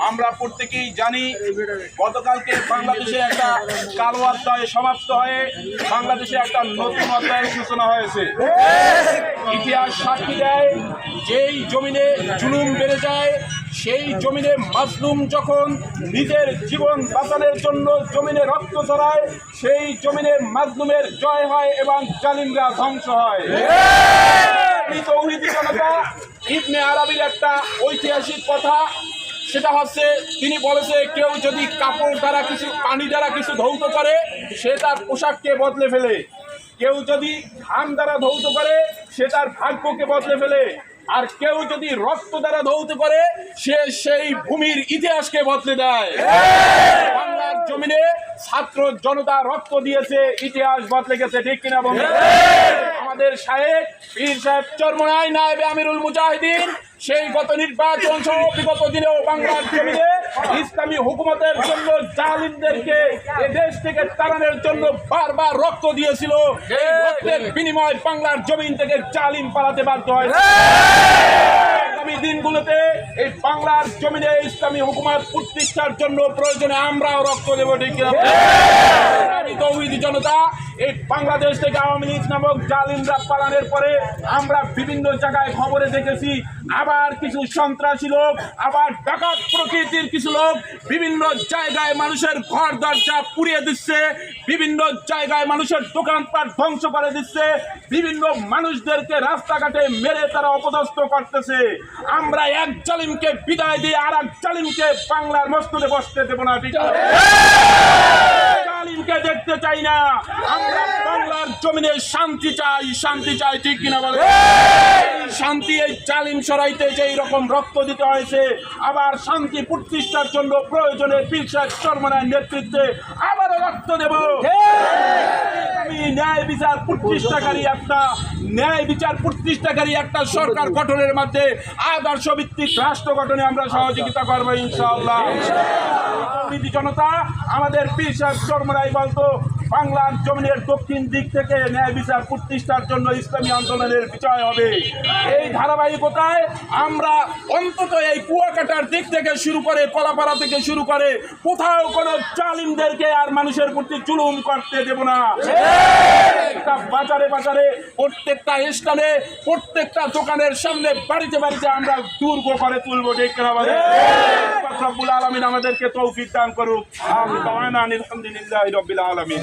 আমরা প্রত্যেকেই জানি গতকালকে বাংলাদেশে একটা কালো অধ্যায় সমাপ্ত হয়ে বাংলাদেশে একটা নতুন অধ্যায়ের সূচনা হয়েছে। ইতিহাস সাক্ষী দেয় যেই জমিনে জুলুম বেড়ে যায় সেই জমিনে মাজলুম যখন নিজের জীবন বাঁচানোর জন্য জমিনে রক্ত ছড়ায় সেই জমিনে মাজলুমের জয় হয় এবং জালিমরা ধ্বংস হয়। জনতা ইবনে আরবির একটা ঐতিহাসিক কথা সেটা হচ্ছে, তিনি বলেছে, কেউ যদি কাপড় দ্বারা কিছু, পানি দ্বারা কিছু ধৌত করে, সে তার পোশাককে বদলে ফেলে। কেউ যদি ধান দ্বারা ধৌত করে, সে তার ভাগ্যকে বদলে ফেলে। আর কেউ যদি রক্ত দ্বারা ধৌত করে, সে সেই ভূমির ইতিহাসকে বদলে দেয়। বাংলার জমিনে ছাত্র জনতা রক্ত দিয়েছে, ইতিহাস বদলে গেছে, ঠিক কিনা বন্ধু? আমাদের সাহেব পীর সাহেব চরমনাই নায়েবে আমিরুল মুজাহিদিন। সেই গত নির্বাচন সহ বিগত দিনেও বাংলার জমিনে ইসলামী হুকুমতের জন্য জালিমদেরকে এ দেশ থেকে তাড়ানোর জন্য বারবার রক্ত দিয়েছিল। এই রক্তের বিনিময় বাংলার জমিন থেকে জালিম পালাতে বাধ্য হয় আগামী দিনগুলোতে এই বাংলার জমিনে ইসলামী হুকুমত প্রতিষ্ঠার জন্য প্রয়োজনে আমরাও রক্ত দেবো ঠিক আমি তৌহিদি জনতা। এই বাংলাদেশ থেকে আওয়ামী লীগ নামক জালিমরা পালানোর পরে আমরা বিভিন্ন জায়গায় খবরে দেখেছি, আবার কিছু সন্ত্রাসী লোক, আবার ডাকাত প্রকৃতির কিছু লোক বিভিন্ন জায়গায় মানুষের ঘর দরজা পুড়িয়ে দিচ্ছে, বিভিন্ন জায়গায় মানুষের দোকানপাট ধ্বংস করে দিচ্ছে, বিভিন্ন মানুষদেরকে রাস্তাঘাটে মেরে তারা অপদস্থ করতেছে আমরা এক জালিমকে বিদায় দিয়ে আর এক জালিমকে বাংলার মস্তদে বসতে দেবো না আছে? জালিমকে দেখতে চাই না। আমরা বাংলার জমিনে শান্তি চাই শান্তি চাই ঠিক কিনা বলে শান্তি এই জালিম সরাইতে যেই রকম রক্ত দিতে হয়েছে আবার শান্তি প্রতিষ্ঠার জন্য প্রয়োজনে পীর সাহেব শর্মার নেতৃত্বে আবারও রক্ত দেব। ন্যায় বিচার প্রতিষ্ঠাকারী একটা ন্যায় বিচার প্রতিষ্ঠাকারী একটা সরকার গঠনের মধ্যে আদর্শ ভিত্তিক রাষ্ট্র গঠনে আমরা সহযোগিতা করব ইনশাআল্লাহ। রাজনীতি জনতা, আমাদের সাহেব চরমরাই বলতো, বাংলার জমিনের দক্ষিণ দিক থেকে ন্যায় বিচার প্রতিষ্ঠার জন্য ইসলামী আন্দোলনের বিজয় হবে। এই ধারাবাহিকতায় আমরা অন্তত এই কুয়াকাটার দিক থেকে শুরু করে কলাপাড়া থেকে শুরু করে কোথাও কোনো জালিমদেরকে আর মানুষের প্রতি জুলুম করতে দেব না। বাজারে বাজারে প্রত্যেকটা স্থানে, প্রত্যেকটা দোকানের সামনে বাড়িতে বাড়িতে আমরা দুর্গ করে তুলবো, ঠিক রব্বুল আলমিন আমাদেরকে তৌফিক দান করুক। আলহামদুলিল্লাহ রব্বুল আলমিন।